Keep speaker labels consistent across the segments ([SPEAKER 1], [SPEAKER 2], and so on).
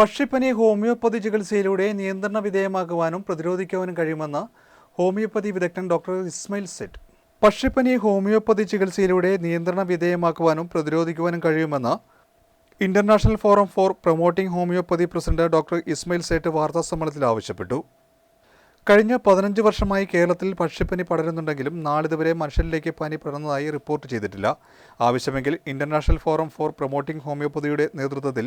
[SPEAKER 1] പക്ഷിപ്പനി ഹോമിയോപ്പതി ചികിത്സയിലൂടെ നിയന്ത്രണ വിധേയമാക്കുവാനും പ്രതിരോധിക്കുവാനും കഴിയുമെന്ന് ഹോമിയോപ്പതി വിദഗ്ധൻ ഡോക്ടർ ഇസ്മയിൽ സെറ്റ്. പക്ഷിപ്പനി ഹോമിയോപ്പതി ചികിത്സയിലൂടെ നിയന്ത്രണ വിധേയമാക്കുവാനും പ്രതിരോധിക്കുവാനും കഴിയുമെന്ന് international forum for promoting homoeopathy president doctor Ismail Sait വാർത്താസമ്മേളനത്തിൽ ആവശ്യപ്പെട്ടു. കഴിഞ്ഞ പതിനഞ്ച് വർഷമായി കേരളത്തിൽ പക്ഷിപ്പനി പടരുന്നുണ്ടെങ്കിലും നാളിതുവരെ മനുഷ്യരിലേക്ക് പനി പടർന്നതായി റിപ്പോർട്ട് ചെയ്തിട്ടില്ല. ആവശ്യമെങ്കിൽ ഇന്റർനാഷണൽ ഫോറം ഫോർ പ്രൊമോട്ടിംഗ് ഹോമിയോപ്പതിയുടെ നേതൃത്വത്തിൽ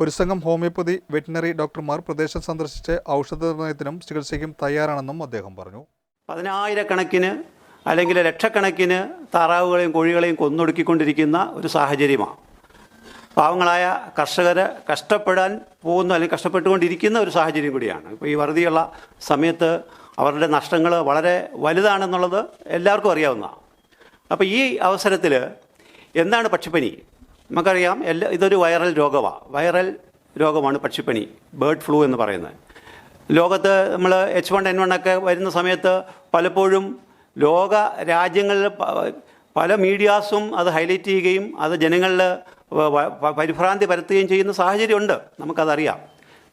[SPEAKER 1] ഒരു സംഘം ഹോമിയോപ്പതി വെറ്റിനറി ഡോക്ടർമാർ പ്രദേശം സന്ദർശിച്ച് ഔഷധ നിർണയത്തിനും ചികിത്സയ്ക്കും തയ്യാറാണെന്നും അദ്ദേഹം പറഞ്ഞു.
[SPEAKER 2] പതിനായിരക്കണക്കിന് അല്ലെങ്കിൽ ലക്ഷക്കണക്കിന് താറാവുകളെയും കോഴികളെയും കൊന്നൊടുക്കിക്കൊണ്ടിരിക്കുന്ന ഒരു സാഹചര്യമാണ്. പാവങ്ങളായ കർഷകർ കഷ്ടപ്പെടാൻ പോകുന്ന അല്ലെങ്കിൽ കഷ്ടപ്പെട്ടുകൊണ്ടിരിക്കുന്ന ഒരു സാഹചര്യം കൂടിയാണ്. ഇപ്പോൾ ഈ വറുതിയുള്ള സമയത്ത് അവരുടെ നഷ്ടങ്ങൾ വളരെ വലുതാണെന്നുള്ളത് എല്ലാവർക്കും അറിയാവുന്നതാണ്. അപ്പോൾ ഈ അവസരത്തിൽ എന്താണ് പക്ഷിപ്പനി? നമുക്കറിയാം എല്ലാ ഇതൊരു വൈറൽ രോഗമാണ് വൈറൽ രോഗമാണ് പക്ഷിപ്പനി ബേർഡ് ഫ്ലൂ എന്ന് പറയുന്നത്. ലോകത്ത് നമ്മൾ എച്ച് വൺ എൻ വൺ ഒക്കെ വരുന്ന സമയത്ത് പലപ്പോഴും ലോക രാജ്യങ്ങളിൽ പല മീഡിയാസും അത് ഹൈലൈറ്റ് ചെയ്യുകയും അത് ജനങ്ങളിൽ പരിഭ്രാന്തി പരത്തുകയും ചെയ്യുന്ന സാഹചര്യമുണ്ട്. നമുക്കതറിയാം.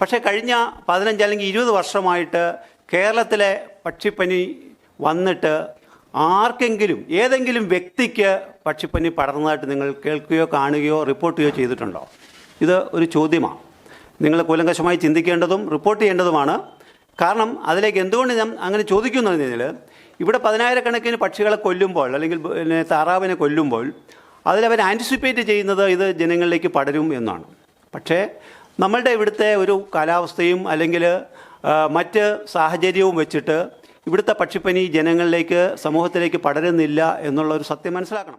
[SPEAKER 2] പക്ഷേ കഴിഞ്ഞ പതിനഞ്ച് അല്ലെങ്കിൽ ഇരുപത് വർഷമായിട്ട് കേരളത്തിലെ പക്ഷിപ്പനി വന്നിട്ട് ആർക്കെങ്കിലും ഏതെങ്കിലും വ്യക്തിക്ക് പക്ഷിപ്പനി പടർന്നതായിട്ട് നിങ്ങൾ കേൾക്കുകയോ കാണുകയോ റിപ്പോർട്ട് ചെയ്യുകയോ ചെയ്തിട്ടുണ്ടോ? ഇത് ഒരു ചോദ്യമാണ്. നിങ്ങൾ കൂലങ്കശമായി ചിന്തിക്കേണ്ടതും റിപ്പോർട്ട് ചെയ്യേണ്ടതുമാണ്. കാരണം അതിലേക്ക് എന്തുകൊണ്ട് ഞാൻ അങ്ങനെ ചോദിക്കുന്നു എന്ന് പറഞ്ഞാൽ ഇവിടെ പതിനായിരക്കണക്കിന് പക്ഷികളെ കൊല്ലുമ്പോൾ അല്ലെങ്കിൽ താറാവിനെ കൊല്ലുമ്പോൾ അതിലവർ ആന്റിസിപ്പേറ്റ് ചെയ്യുന്നത് ഇത് ജനങ്ങളിലേക്ക് പടരും എന്നാണ്. പക്ഷേ നമ്മളുടെ ഇവിടുത്തെ ഒരു കാലാവസ്ഥയും അല്ലെങ്കിൽ മറ്റ് സാഹചര്യവും വെച്ചിട്ട് ഇവിടുത്തെ പക്ഷിപ്പനി ജനങ്ങളിലേക്ക് സമൂഹത്തിലേക്ക് പടരുന്നില്ല എന്നുള്ളൊരു സത്യം മനസ്സിലാക്കണം.